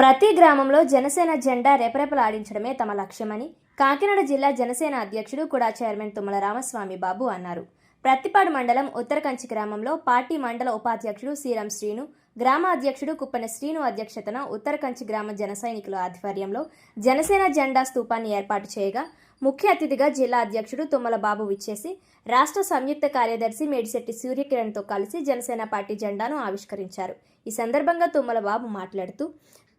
ప్రతి గ్రామంలో జనసేన జెండా రెపరెపలాడించడమే తమ లక్ష్యమని కాకినాడ జిల్లా జనసేన అధ్యక్షుడు కూడా చైర్మన్ తుమ్మల రామస్వామి బాబు అన్నారు. ప్రత్తిపాడు మండలం ఉత్తరకంచి గ్రామంలో పార్టీ మండల ఉపాధ్యక్షుడు శ్రీరాం శ్రీను గ్రామ అధ్యక్షుడు కుప్పన శ్రీను అధ్యక్షతన ఉత్తరకంచి గ్రామ జన సైనికుల ఆధ్వర్యంలో జనసేన జెండా స్థూపాన్ని ఏర్పాటు చేయగా ముఖ్య అతిథిగా జిల్లా అధ్యక్షుడు తుమ్మల బాబు విచ్చేసి రాష్ట్ర సంయుక్త కార్యదర్శి మేడిశెట్టి సూర్యకిరణ్తో కలిసి జనసేన పార్టీ జెండాను ఆవిష్కరించారు. ఈ సందర్భంగా తుమ్మల బాబు మాట్లాడుతూ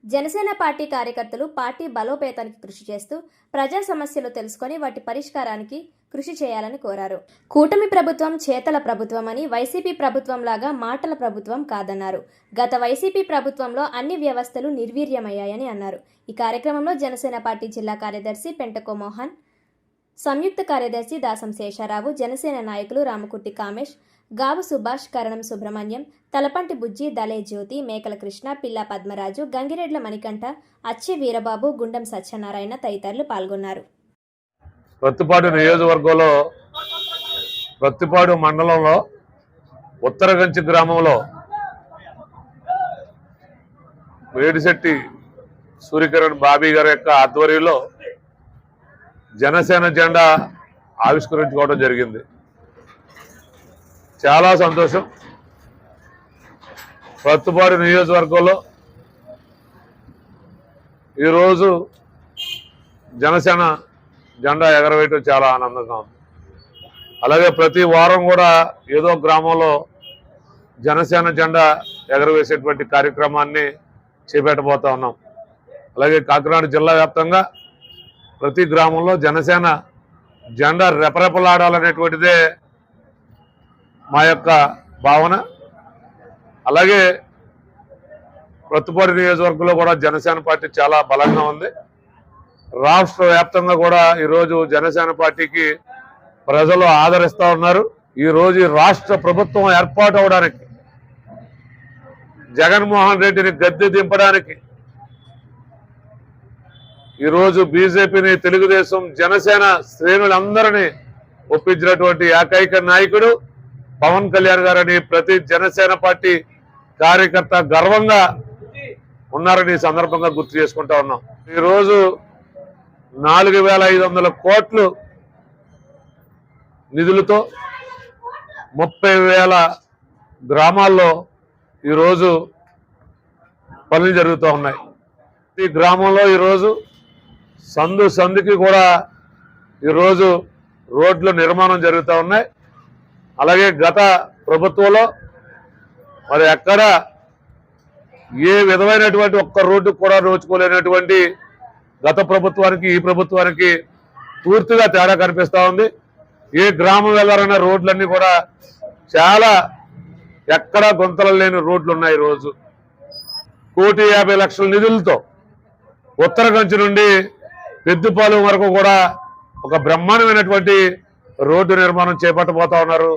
జనసేన పార్టీ కార్యకర్తలు పార్టీ బలోపేతానికి కృషి చేస్తూ ప్రజా సమస్యలు తెలుసుకొని వాటి పరిష్కారానికి కృషి చేయాలని కోరారు. కూటమి ప్రభుత్వం చేతల ప్రభుత్వం అని వైసీపీ ప్రభుత్వం లాగా మాటల ప్రభుత్వం కాదన్నారు. గత వైసీపీ ప్రభుత్వంలో అన్ని వ్యవస్థలు నిర్వీర్యమయ్యాయని అన్నారు. ఈ కార్యక్రమంలో జనసేన పార్టీ జిల్లా కార్యదర్శి పెంటకో మోహన్ సంయుక్త కార్యదర్శి దాసం శేషారావు జనసేన నాయకులు రామకుర్తి కామేష్ గావు సుభాష్ కరణం సుబ్రహ్మణ్యం తలపంటి బుజ్జి దలే జ్యోతి మేకల కృష్ణ పిల్ల పద్మరాజు గంగిరెడ్ల మణికంఠ అచ్చి వీరబాబు గుండం సత్యనారాయణ తదితరులు పాల్గొన్నారు. ప్రత్తిపాడు నియోజకవర్గంలో ప్రత్తిపాడు మండలంలో ఉత్తరగంచి గ్రామంలో వేడిశెట్టి సూర్యకిరణ్ బాబీ గారి యొక్క ఆధ్వర్యంలో జనసేన జెండా ఆవిష్కరించుకోవడం జరిగింది. చాలా సంతోషం. పత్తుపాడు నియోజకవర్గంలో ఈరోజు జనసేన జెండా ఎగరవేయటం చాలా ఆనందంగా ఉంది. అలాగే ప్రతి వారం కూడా ఏదో గ్రామంలో జనసేన జెండా ఎగరవేసేటువంటి కార్యక్రమాన్ని చేపెట్టబోతా ఉన్నాం. అలాగే కాకినాడ జిల్లా వ్యాప్తంగా ప్రతి గ్రామంలో జనసేన జెండా రెపరెపలాడాలనేటువంటిదే మా యొక్క భావన. అలాగే ప్రతిపాటి నియోజకవర్గంలో కూడా జనసేన పార్టీ చాలా బలంగా ఉంది. రాష్ట్ర వ్యాప్తంగా కూడా ఈరోజు జనసేన పార్టీకి ప్రజలు ఆదరిస్తూ ఉన్నారు. ఈరోజు రాష్ట్ర ప్రభుత్వం ఏర్పాటు అవడానికి జగన్మోహన్ రెడ్డిని గద్దె దింపడానికి ఈరోజు బీజేపీని తెలుగుదేశం జనసేన శ్రేణులందరినీ ఒప్పించినటువంటి ఏకైక నాయకుడు పవన్ కళ్యాణ్ గారని ప్రతి జనసేన పార్టీ కార్యకర్త గర్వంగా ఉన్నారని ఈ సందర్భంగా గుర్తు చేసుకుంటా ఉన్నాం. ఈరోజు నాలుగు వేల ఐదు వందల కోట్లు నిధులతో ముప్పై వేల గ్రామాల్లో ఈరోజు పనులు జరుగుతూ ఉన్నాయి. ఈ గ్రామంలో ఈరోజు సందు సందుకి కూడా ఈరోజు రోడ్ల నిర్మాణం జరుగుతూ ఉన్నాయి. అలాగే గత ప్రభుత్వంలో మరి ఎక్కడ ఏ విధమైనటువంటి ఒక్క రోడ్డు కూడా నోచుకోలేనటువంటి గత ప్రభుత్వానికి ఈ ప్రభుత్వానికి పూర్తిగా తేడా కనిపిస్తూ ఉంది. ఏ గ్రామం వెళ్ళాలన్న రోడ్లన్నీ కూడా చాలా ఎక్కడా గుంతలు లేని రోడ్లు ఉన్నాయి ఈరోజు. కోటి యాభై లక్షల నిధులతో ఉత్తరకంచి నుండి పెద్దపాలెం వరకు కూడా ఒక బ్రహ్మాండమైనటువంటి రోడ్డు నిర్మాణం చేపట్టబోతా ఉన్నారు.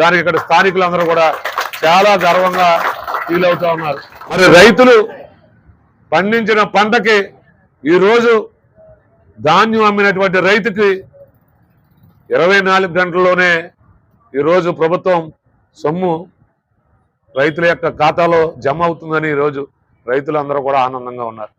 దానికి ఇక్కడ స్థానికులందరూ కూడా చాలా గర్వంగా ఫీల్ అవుతా ఉన్నారు. మరి రైతులు పండించిన పంటకి ఈరోజు ధాన్యం అమ్మినటువంటి రైతుకి ఇరవై నాలుగు గంటల్లోనే ఈరోజు ప్రభుత్వం సొమ్ము రైతుల యొక్క ఖాతాలో జమ అవుతుందని ఈరోజు రైతులందరూ కూడా ఆనందంగా ఉన్నారు.